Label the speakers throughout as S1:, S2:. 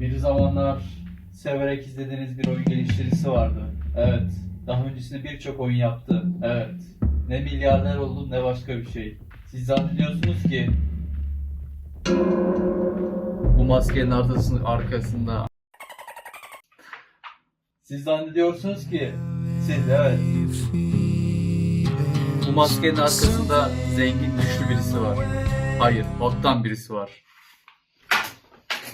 S1: Bir zamanlar severek izlediğiniz bir oyun geliştiricisi vardı. Evet. Daha öncesinde birçok oyun yaptı. Evet. Ne milyarder oldu ne başka bir şey. Siz zannediyorsunuz ki bu maskenin arkasında, arkasında siz zannediyorsunuz ki siz evet bu maskenin arkasında zengin güçlü birisi var. Hayır, bottan birisi var.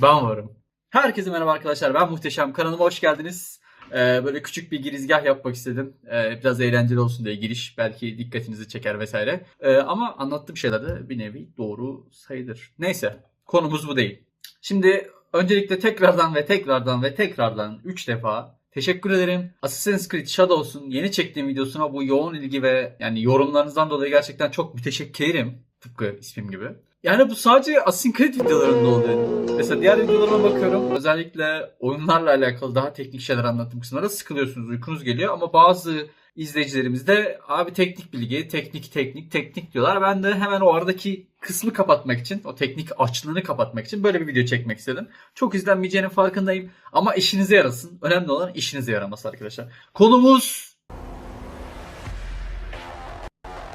S1: Ben varım. Herkese merhaba arkadaşlar. Ben Muhteşem. Kanalıma hoş geldiniz. Ee, böyle küçük bir girizgah yapmak istedim. Ee, biraz eğlenceli olsun diye giriş. Belki dikkatinizi çeker vesaire. Ee, ama anlattığım şeyler de bir nevi doğru sayılır. Neyse. Konumuz bu değil. Şimdi öncelikle tekrardan ve tekrardan ve tekrardan 3 defa teşekkür ederim. Assassin's Creed Shadows'un yeni çektiğim videosuna bu yoğun ilgi ve yani yorumlarınızdan dolayı gerçekten çok müteşekkirim. Tıpkı ismim gibi. Yani bu sadece Creed videolarında oluyor. Mesela diğer videolarıma bakıyorum. Özellikle oyunlarla alakalı daha teknik şeyler anlattığım kısımlarda sıkılıyorsunuz, uykunuz geliyor. Ama bazı izleyicilerimiz de abi teknik bilgi, teknik teknik teknik diyorlar. Ben de hemen o aradaki kısmı kapatmak için, o teknik açlığını kapatmak için böyle bir video çekmek istedim. Çok izlenmeyeceğinin farkındayım ama işinize yarasın. Önemli olan işinize yaraması arkadaşlar. Konumuz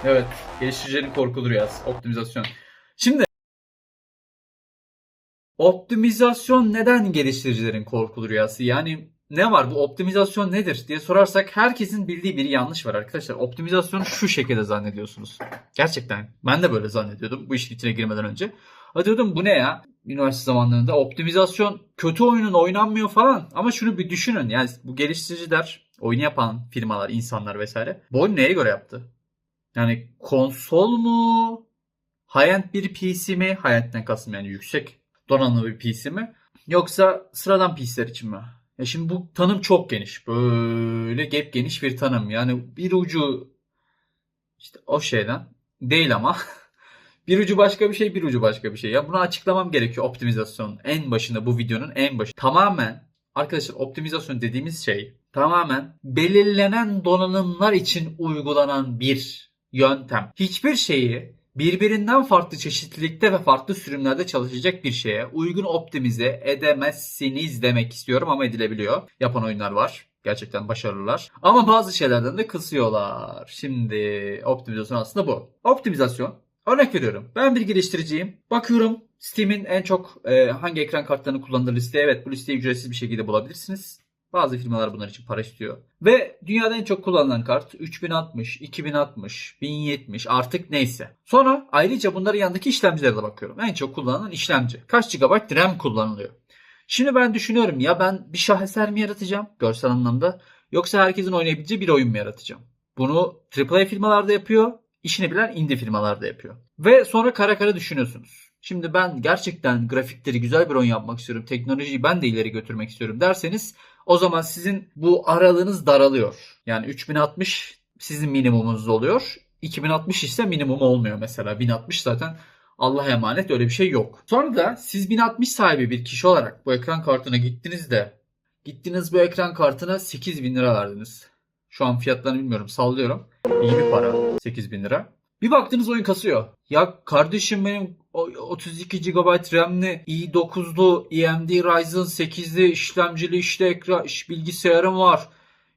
S1: Evet, geliştiricilerin korkulu rüyası, optimizasyon. Şimdi optimizasyon neden geliştiricilerin korkulu rüyası? Yani ne var bu optimizasyon nedir diye sorarsak herkesin bildiği bir yanlış var arkadaşlar. Optimizasyonu şu şekilde zannediyorsunuz. Gerçekten ben de böyle zannediyordum bu işin içine girmeden önce. Ha bu ne ya? Üniversite zamanlarında optimizasyon kötü oyunun oynanmıyor falan. Ama şunu bir düşünün. Yani bu geliştiriciler, oyunu yapan firmalar, insanlar vesaire bu oyunu neye göre yaptı? Yani konsol mu? High-end bir PC mi? High-end'den kastım yani yüksek donanımlı bir PC mi? Yoksa sıradan PC'ler için mi? Ya şimdi bu tanım çok geniş. Böyle gep geniş bir tanım. Yani bir ucu işte o şeyden değil ama bir ucu başka bir şey, bir ucu başka bir şey. Ya bunu açıklamam gerekiyor optimizasyon en başında bu videonun en başı. Tamamen arkadaşlar optimizasyon dediğimiz şey tamamen belirlenen donanımlar için uygulanan bir yöntem. Hiçbir şeyi birbirinden farklı çeşitlilikte ve farklı sürümlerde çalışacak bir şeye uygun optimize edemezsiniz demek istiyorum ama edilebiliyor. Yapan oyunlar var. Gerçekten başarılılar. Ama bazı şeylerden de kısıyorlar. Şimdi optimizasyon aslında bu. Optimizasyon Örnek veriyorum. Ben bir geliştiriciyim. Bakıyorum Steam'in en çok e, hangi ekran kartlarını kullandığı listeye. Evet bu listeyi ücretsiz bir şekilde bulabilirsiniz. Bazı firmalar bunlar için para istiyor. Ve dünyada en çok kullanılan kart 3060, 2060, 1070 artık neyse. Sonra ayrıca bunların yanındaki işlemcilere de bakıyorum. En çok kullanılan işlemci. Kaç GB RAM kullanılıyor? Şimdi ben düşünüyorum ya ben bir şaheser mi yaratacağım görsel anlamda yoksa herkesin oynayabileceği bir oyun mu yaratacağım? Bunu AAA firmalarda yapıyor, işini bilen indie firmalarda yapıyor. Ve sonra kara kara düşünüyorsunuz. Şimdi ben gerçekten grafikleri güzel bir oyun yapmak istiyorum. Teknolojiyi ben de ileri götürmek istiyorum derseniz o zaman sizin bu aralığınız daralıyor. Yani 3060 sizin minimumunuz oluyor. 2060 ise minimum olmuyor mesela. 1060 zaten Allah'a emanet öyle bir şey yok. Sonra da siz 1060 sahibi bir kişi olarak bu ekran kartına gittiniz de gittiniz bu ekran kartına 8000 lira verdiniz. Şu an fiyatlarını bilmiyorum sallıyorum. İyi bir para 8000 lira. Bir baktınız oyun kasıyor. Ya kardeşim benim 32 GB RAM'li i9'lu AMD Ryzen 8'li işlemcili işte ekran iş bilgisayarım var.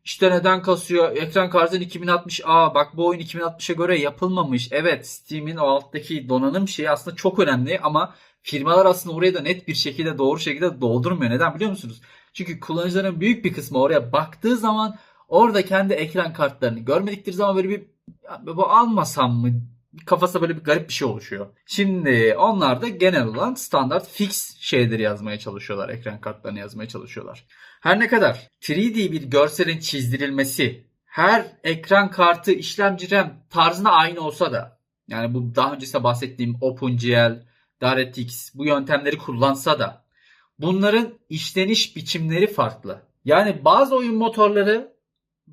S1: İşte neden kasıyor? Ekran kartın 2060. Aa bak bu oyun 2060'a göre yapılmamış. Evet Steam'in o alttaki donanım şeyi aslında çok önemli ama firmalar aslında oraya da net bir şekilde doğru şekilde doldurmuyor. Neden biliyor musunuz? Çünkü kullanıcıların büyük bir kısmı oraya baktığı zaman orada kendi ekran kartlarını görmedikleri zaman böyle bir ya bu almasam mı kafasında böyle bir garip bir şey oluşuyor. Şimdi onlar da genel olan standart fix şeyleri yazmaya çalışıyorlar. Ekran kartlarını yazmaya çalışıyorlar. Her ne kadar 3D bir görselin çizdirilmesi her ekran kartı işlemci RAM tarzına aynı olsa da yani bu daha öncesinde bahsettiğim OpenGL, DirectX bu yöntemleri kullansa da bunların işleniş biçimleri farklı. Yani bazı oyun motorları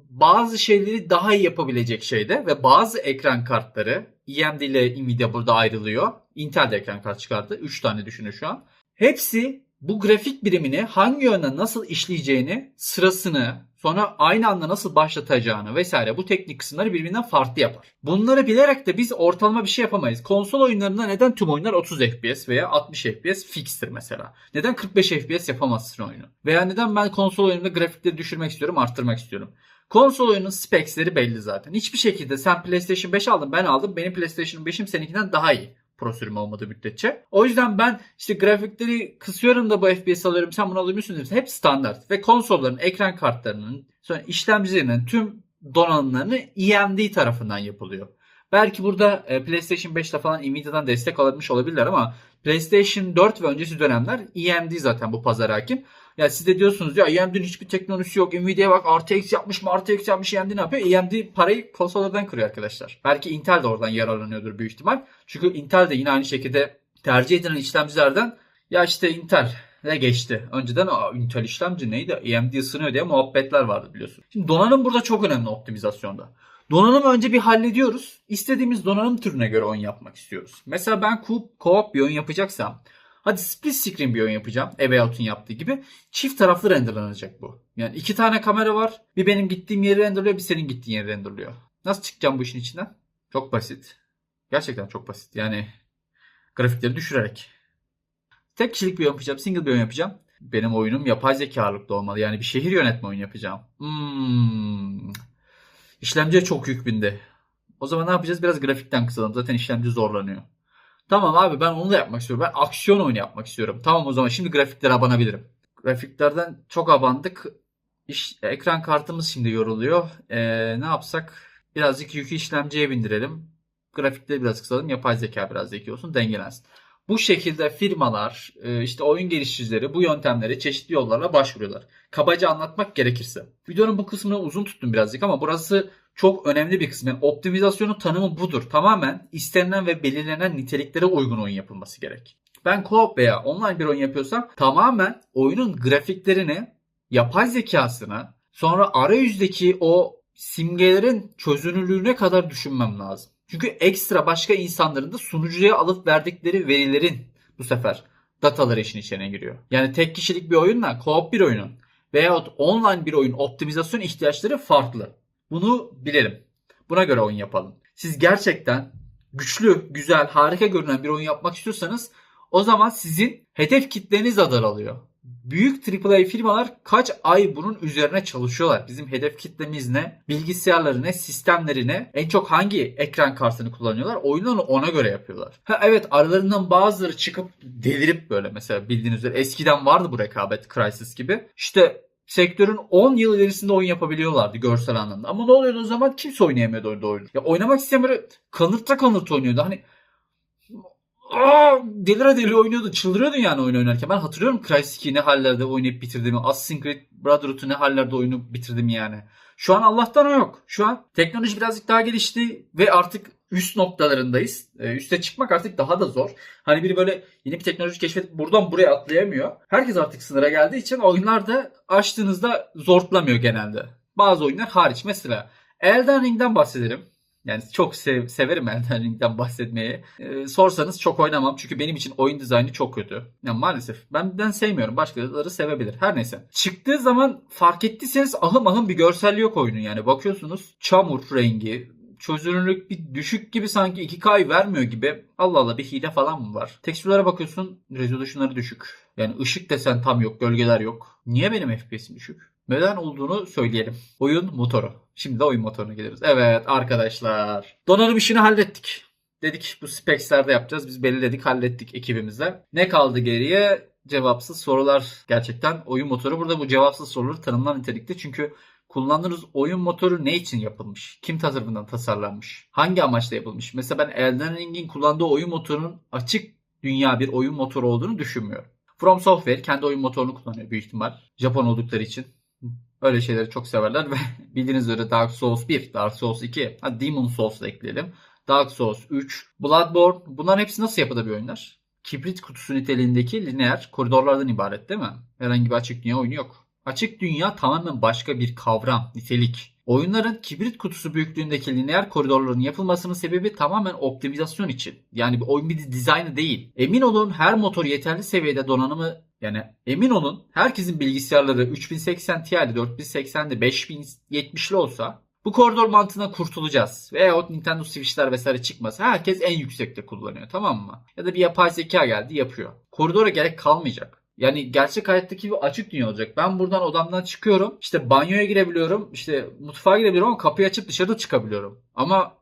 S1: bazı şeyleri daha iyi yapabilecek şeyde ve bazı ekran kartları AMD ile Nvidia burada ayrılıyor. Intel de ekran kart çıkardı. 3 tane düşünün şu an. Hepsi bu grafik birimini hangi yönden nasıl işleyeceğini, sırasını, sonra aynı anda nasıl başlatacağını vesaire bu teknik kısımları birbirinden farklı yapar. Bunları bilerek de biz ortalama bir şey yapamayız. Konsol oyunlarında neden tüm oyunlar 30 FPS veya 60 FPS fikstir mesela? Neden 45 FPS yapamazsın oyunu? Veya neden ben konsol oyununda grafikleri düşürmek istiyorum, arttırmak istiyorum? Konsol oyunun specsleri belli zaten. Hiçbir şekilde sen PlayStation 5 aldın ben aldım. Benim PlayStation 5'im seninkinden daha iyi prosürüm olmadığı müddetçe. O yüzden ben işte grafikleri kısıyorum da bu FPS alıyorum sen bunu alıyorsun diyorsun. Hep standart. Ve konsolların ekran kartlarının sonra işlemcilerinin tüm donanımlarını EMD tarafından yapılıyor. Belki burada e, PlayStation 5'te falan Nvidia'dan destek alınmış olabilirler ama PlayStation 4 ve öncesi dönemler EMD zaten bu pazar hakim. Ya siz de diyorsunuz ya EMD'nin hiçbir teknolojisi yok. Nvidia bak RTX yapmış mı RTX yapmış EMD ne yapıyor? EMD parayı konsollardan kırıyor arkadaşlar. Belki Intel de oradan yararlanıyordur büyük ihtimal. Çünkü Intel de yine aynı şekilde tercih edilen işlemcilerden ya işte Intel ne geçti. Önceden Intel işlemci neydi? AMD ısınıyor diye muhabbetler vardı biliyorsun. Şimdi donanım burada çok önemli optimizasyonda. Donanımı önce bir hallediyoruz. İstediğimiz donanım türüne göre oyun yapmak istiyoruz. Mesela ben co-op bir oyun yapacaksam Hadi split screen bir oyun yapacağım. Eveout'un yaptığı gibi. Çift taraflı renderlanacak bu. Yani iki tane kamera var. Bir benim gittiğim yeri renderlıyor, bir senin gittiğin yeri renderlıyor. Nasıl çıkacağım bu işin içinden? Çok basit. Gerçekten çok basit. Yani grafikleri düşürerek. Tek kişilik bir oyun yapacağım. Single bir oyun yapacağım. Benim oyunum yapay zekalıklı olmalı. Yani bir şehir yönetme oyunu yapacağım. Hmm. İşlemciye çok yük bindi. O zaman ne yapacağız? Biraz grafikten kısalım. Zaten işlemci zorlanıyor. Tamam abi ben onu da yapmak istiyorum. Ben aksiyon oyunu yapmak istiyorum. Tamam o zaman şimdi grafiklere abanabilirim. Grafiklerden çok abandık. İş, ekran kartımız şimdi yoruluyor. Ee, ne yapsak? Birazcık yükü işlemciye bindirelim. Grafikleri biraz kısalım. Yapay zeka biraz zeki olsun. Dengelensin. Bu şekilde firmalar, e, işte oyun geliştiricileri bu yöntemleri çeşitli yollarla başvuruyorlar. Kabaca anlatmak gerekirse. Videonun bu kısmını uzun tuttum birazcık ama burası çok önemli bir kısım. Yani optimizasyonun tanımı budur. Tamamen istenilen ve belirlenen niteliklere uygun oyun yapılması gerek. Ben co-op veya online bir oyun yapıyorsam tamamen oyunun grafiklerini, yapay zekasını, sonra arayüzdeki o simgelerin çözünürlüğüne kadar düşünmem lazım. Çünkü ekstra başka insanların da sunucuya alıp verdikleri verilerin bu sefer dataları işin içine giriyor. Yani tek kişilik bir oyunla co-op bir oyunun veyahut online bir oyun optimizasyon ihtiyaçları farklı. Bunu bilelim. Buna göre oyun yapalım. Siz gerçekten güçlü, güzel, harika görünen bir oyun yapmak istiyorsanız o zaman sizin hedef kitleniz de daralıyor. Büyük AAA firmalar kaç ay bunun üzerine çalışıyorlar. Bizim hedef kitlemiz ne? Bilgisayarları ne? Sistemleri ne? En çok hangi ekran kartını kullanıyorlar? Oyunları ona göre yapıyorlar. Ha evet aralarından bazıları çıkıp delirip böyle mesela bildiğiniz üzere eskiden vardı bu rekabet Crysis gibi. İşte sektörün 10 yıl ilerisinde oyun yapabiliyorlardı görsel anlamda. Ama ne oluyordu o zaman? Kimse oynayamıyordu oyunu. Ya oynamak isteyen böyle kanırta kanırta oynuyordu. Hani Aa, delire delire oynuyordu. Çıldırıyordun yani oyun oynarken. Ben hatırlıyorum Crysis 2'yi ne hallerde oynayıp bitirdiğimi. Assassin's Creed Brotherhood'u ne hallerde oyunu bitirdim yani. Şu an Allah'tan o yok. Şu an teknoloji birazcık daha gelişti ve artık üst noktalarındayız. Ee, üste çıkmak artık daha da zor. Hani biri böyle yeni bir teknoloji keşfedip buradan buraya atlayamıyor. Herkes artık sınıra geldiği için oyunlar da açtığınızda zortlamıyor genelde. Bazı oyunlar hariç. Mesela Elden Ring'den bahsedelim. Yani çok sev, severim Elden Ring'den bahsetmeyi. Ee, sorsanız çok oynamam çünkü benim için oyun dizaynı çok kötü. Yani maalesef ben ben sevmiyorum. Başkaları sevebilir. Her neyse. Çıktığı zaman fark ettiyseniz ahım ahım bir görselliği yok oyunun yani. Bakıyorsunuz çamur rengi, çözünürlük bir düşük gibi sanki 2K vermiyor gibi. Allah Allah bir hile falan mı var? Tekstürlere bakıyorsun resolutionları düşük. Yani ışık desen tam yok, gölgeler yok. Niye benim FPS'im düşük? Neden olduğunu söyleyelim. Oyun motoru. Şimdi de oyun motoruna geliriz. Evet arkadaşlar. Donanım işini hallettik. Dedik bu specslerde yapacağız. Biz belirledik hallettik ekibimizle. Ne kaldı geriye? Cevapsız sorular. Gerçekten oyun motoru. Burada bu cevapsız soruları tanımlar nitelikte. Çünkü kullandığınız oyun motoru ne için yapılmış? Kim tarafından tasarlanmış? Hangi amaçla yapılmış? Mesela ben Elden Ring'in kullandığı oyun motorunun açık dünya bir oyun motoru olduğunu düşünmüyorum. From Software kendi oyun motorunu kullanıyor büyük ihtimal. Japon oldukları için. Öyle şeyleri çok severler ve bildiğiniz üzere Dark Souls 1, Dark Souls 2, hadi Demon Souls da ekleyelim. Dark Souls 3, Bloodborne bunların hepsi nasıl yapıda bir oyunlar? Kibrit kutusu niteliğindeki lineer koridorlardan ibaret değil mi? Herhangi bir açık dünya oyunu yok. Açık dünya tamamen başka bir kavram, nitelik. Oyunların kibrit kutusu büyüklüğündeki lineer koridorların yapılmasının sebebi tamamen optimizasyon için. Yani bir oyun bir dizaynı değil. Emin olun her motor yeterli seviyede donanımı Yani emin olun herkesin bilgisayarları 3080 Ti'li, 4080'li, 5070'li olsa bu koridor mantığına kurtulacağız. Veyahut Nintendo Switch'ler vesaire çıkmasa herkes en yüksekte kullanıyor tamam mı? Ya da bir yapay zeka geldi yapıyor. Koridora gerek kalmayacak. Yani gerçek hayattaki bir açık dünya olacak. Ben buradan odamdan çıkıyorum. işte banyoya girebiliyorum. işte mutfağa girebiliyorum ama kapıyı açıp dışarıda çıkabiliyorum. Ama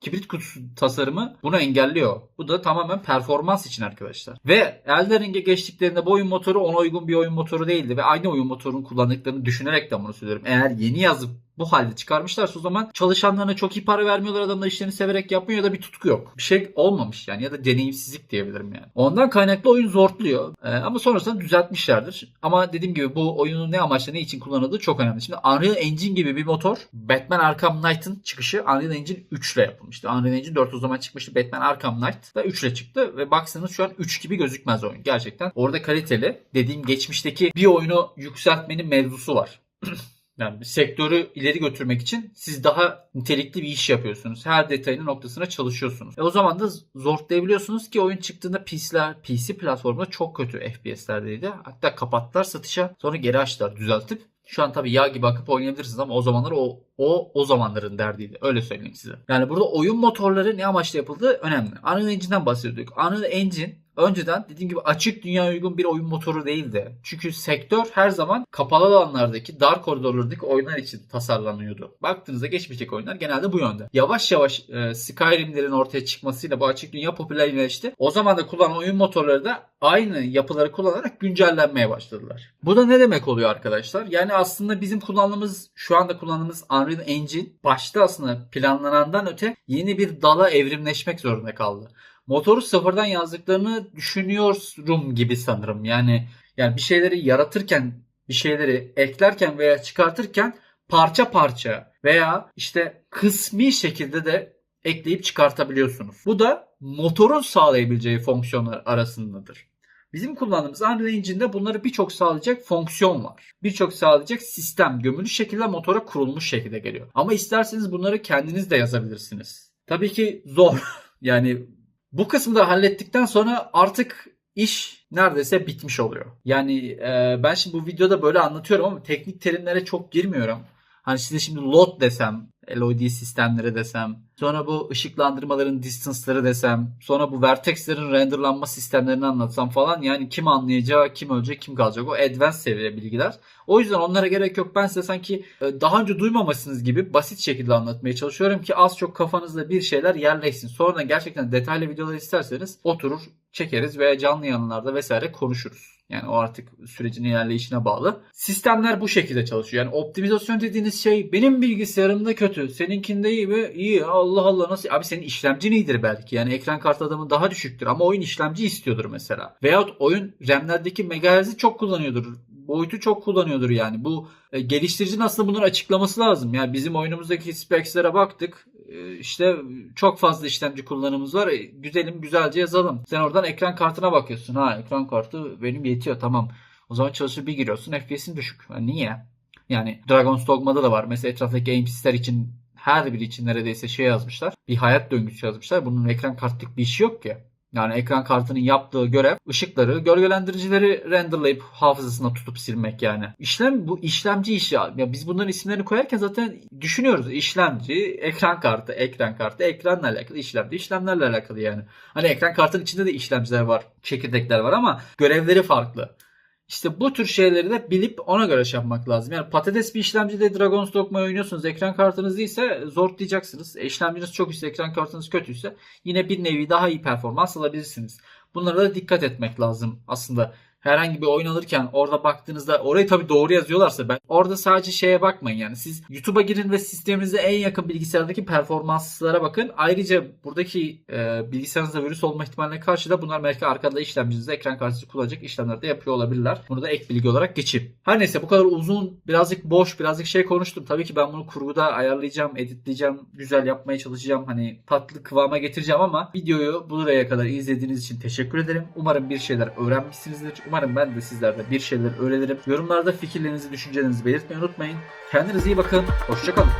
S1: kibrit kutusu tasarımı bunu engelliyor. Bu da tamamen performans için arkadaşlar. Ve Elden Ring'e geçtiklerinde bu oyun motoru ona uygun bir oyun motoru değildi ve aynı oyun motorunu kullandıklarını düşünerek de bunu söylüyorum. Eğer yeni yazıp bu halde çıkarmışlarsa o zaman çalışanlarına çok iyi para vermiyorlar adamlar işlerini severek yapmıyor ya da bir tutku yok. Bir şey olmamış yani ya da deneyimsizlik diyebilirim yani. Ondan kaynaklı oyun zortluyor ee, ama sonrasında düzeltmişlerdir. Ama dediğim gibi bu oyunun ne amaçla ne için kullanıldığı çok önemli. Şimdi Unreal Engine gibi bir motor Batman Arkham Knight'ın çıkışı Unreal Engine 3 ile yapılmıştı. Unreal Engine 4 o zaman çıkmıştı. Batman Arkham Knight da 3 ile çıktı ve baksanız şu an 3 gibi gözükmez oyun. Gerçekten orada kaliteli. Dediğim geçmişteki bir oyunu yükseltmenin mevzusu var. Yani sektörü ileri götürmek için siz daha nitelikli bir iş yapıyorsunuz. Her detayının noktasına çalışıyorsunuz. E o zaman da zorlayabiliyorsunuz ki oyun çıktığında PC'ler, PC platformunda çok kötü FPS'lerdeydi. Hatta kapattılar satışa sonra geri açtılar düzeltip. Şu an tabii yağ gibi akıp oynayabilirsiniz ama o zamanlar o o o zamanların derdiydi. Öyle söyleyeyim size. Yani burada oyun motorları ne amaçla yapıldığı önemli. Unreal Engine'den bahsediyorduk. Unreal Engine önceden dediğim gibi açık dünya uygun bir oyun motoru değildi. Çünkü sektör her zaman kapalı alanlardaki, dar koridorlardaki oyunlar için tasarlanıyordu. Baktığınızda geçmişteki oyunlar genelde bu yönde. Yavaş yavaş e, Skyrim'lerin ortaya çıkmasıyla bu açık dünya popülerleşti. O zaman da kullanılan oyun motorları da aynı yapıları kullanarak güncellenmeye başladılar. Bu da ne demek oluyor arkadaşlar? Yani aslında bizim kullandığımız, şu anda kullandığımız Unreal Engine başta aslında planlanandan öte yeni bir dala evrimleşmek zorunda kaldı motoru sıfırdan yazdıklarını düşünüyorum gibi sanırım. Yani yani bir şeyleri yaratırken, bir şeyleri eklerken veya çıkartırken parça parça veya işte kısmi şekilde de ekleyip çıkartabiliyorsunuz. Bu da motorun sağlayabileceği fonksiyonlar arasındadır. Bizim kullandığımız Unreal Engine'de bunları birçok sağlayacak fonksiyon var. Birçok sağlayacak sistem gömülü şekilde motora kurulmuş şekilde geliyor. Ama isterseniz bunları kendiniz de yazabilirsiniz. Tabii ki zor. yani bu kısmı da hallettikten sonra artık iş neredeyse bitmiş oluyor. Yani e, ben şimdi bu videoda böyle anlatıyorum ama teknik terimlere çok girmiyorum. Hani size şimdi load desem, LOD sistemleri desem, sonra bu ışıklandırmaların distance'ları desem, sonra bu vertexlerin renderlanma sistemlerini anlatsam falan yani kim anlayacağı, kim ölecek, kim kalacak o advanced seviye bilgiler. O yüzden onlara gerek yok. Ben size sanki e, daha önce duymamışsınız gibi basit şekilde anlatmaya çalışıyorum ki az çok kafanızda bir şeyler yerleşsin. Sonradan gerçekten detaylı videolar isterseniz oturur çekeriz veya canlı yanlarda vesaire konuşuruz. Yani o artık sürecin ilerleyişine bağlı. Sistemler bu şekilde çalışıyor. Yani optimizasyon dediğiniz şey benim bilgisayarımda kötü. Seninkinde iyi mi? İyi. Allah Allah nasıl? Abi senin işlemcin iyidir belki. Yani ekran kartı adamı daha düşüktür ama oyun işlemci istiyordur mesela. Veyahut oyun RAM'lerdeki megahertz'i çok kullanıyordur boyutu çok kullanıyordur yani. Bu e, geliştiricinin aslında bunları açıklaması lazım. Yani bizim oyunumuzdaki spec'lere baktık. E, işte çok fazla işlemci kullanımımız var. E, güzelim güzelce yazalım. Sen oradan ekran kartına bakıyorsun. Ha ekran kartı benim yetiyor tamam. O zaman çalışır bir giriyorsun FPS'in düşük. Yani niye? Yani Dragon's Dogma'da da var. Mesela etraftaki aimsizler için her biri için neredeyse şey yazmışlar. Bir hayat döngüsü yazmışlar. Bunun ekran kartlık bir işi yok ki. Yani ekran kartının yaptığı görev ışıkları, gölgelendiricileri renderlayıp hafızasına tutup silmek yani. İşlem bu işlemci işi. Ya biz bunların isimlerini koyarken zaten düşünüyoruz. İşlemci, ekran kartı, ekran kartı, ekranla alakalı, işlemci, işlemlerle alakalı yani. Hani ekran kartının içinde de işlemciler var, çekirdekler var ama görevleri farklı. İşte bu tür şeyleri de bilip ona göre şey yapmak lazım. Yani patates bir işlemcide Dragon's Dogma oynuyorsunuz. Ekran kartınız ise zorlayacaksınız. E, işlemciniz çok ise ekran kartınız kötüyse yine bir nevi daha iyi performans alabilirsiniz. Bunlara da dikkat etmek lazım aslında herhangi bir oyun alırken orada baktığınızda orayı tabii doğru yazıyorlarsa ben orada sadece şeye bakmayın yani siz YouTube'a girin ve sisteminize en yakın bilgisayardaki performanslara bakın. Ayrıca buradaki e, bilgisayarınızda virüs olma ihtimaline karşı da bunlar belki arkada işlemcinizde ekran kartı kullanacak işlemler de yapıyor olabilirler. Bunu da ek bilgi olarak geçeyim. Her neyse bu kadar uzun birazcık boş birazcık şey konuştum. Tabii ki ben bunu kurguda ayarlayacağım, editleyeceğim, güzel yapmaya çalışacağım. Hani tatlı kıvama getireceğim ama videoyu buraya kadar izlediğiniz için teşekkür ederim. Umarım bir şeyler öğrenmişsinizdir. Umarım ben de sizlerden bir şeyler öğrenirim. Yorumlarda fikirlerinizi, düşüncelerinizi belirtmeyi unutmayın. Kendinize iyi bakın. Hoşçakalın.